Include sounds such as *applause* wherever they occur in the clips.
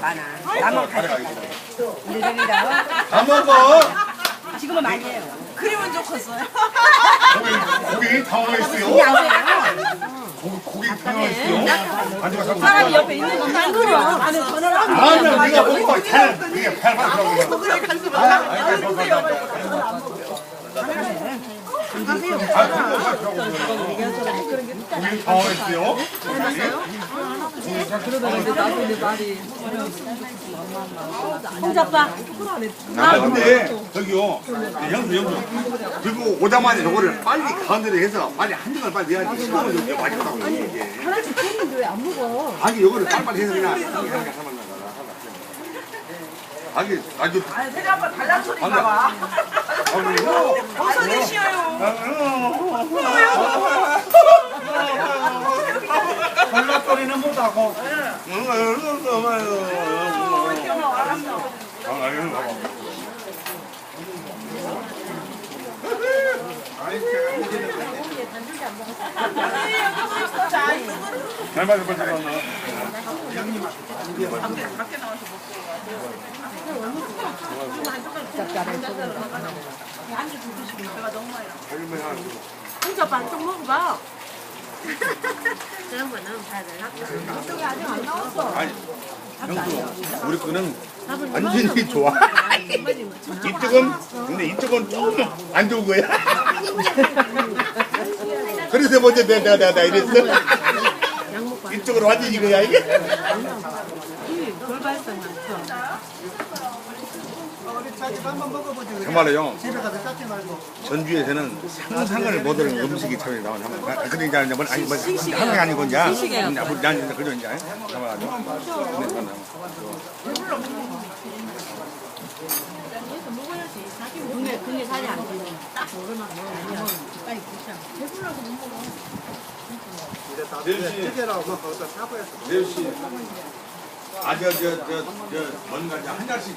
많아. 나만 가져. 일들이라 다 먹어. 지금은 많이 해요. 그림은 좋겠어요. 고기, 고기 당황했어요. 고기, 고기 당황했어요. 반지가 자꾸. 사람이 옆에 있는 건안 그려. 나는 전화를 안 아니야, 네가 먹어. 팔, 이게 팔만 들어가고. 아, 고기 당황했어요. 혼자빠. 아, 근데 저기요, 형수, 형수. 그리고 오자마자 저거를 빨리 가운데로 해서 빨리 한 등을 빨리 내야지. 시간을 좀 맛있다고 이게. 하나씩 끓는데 왜 안 먹어? 아니, 요거를 빨리빨리 해서 그냥 이렇게 게 하나만 나가. 아니, 아주 아니 세리 아빠 달란 소리가 봐. 어서 드시어요. 걸락거리는 못하고. 자 이거는 잘 맞아, 빨리 잡았나? 밖에 나와서 먹고. 한줄 드시고 배가 너무 많이 나. 혼자빠 좀 먹어봐. 아니, 형수, 우리 거는 완전히 좋아. 이쪽은, 근데 이쪽은 조금 안 좋은 거야. *laughs* 그래서 먼저 내가, 내가, 내가 이랬어. 이쪽으로 완전히 이거야, 이게. 정말로요. 전주에서는 상상을 못하는 음식이 처음에 나오는 한 그런 게 아니라 뭐 아니 뭐 하나가 아니고 이제 난 이제 그런 이제 정말로 눈에 눈에 살이 안 돼. 내일 씨. 아저저저저 뭔가 이제 한 잔씩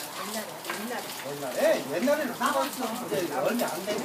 했어. 옛날에 옛날에는 상관없었는데 얼마 안 되고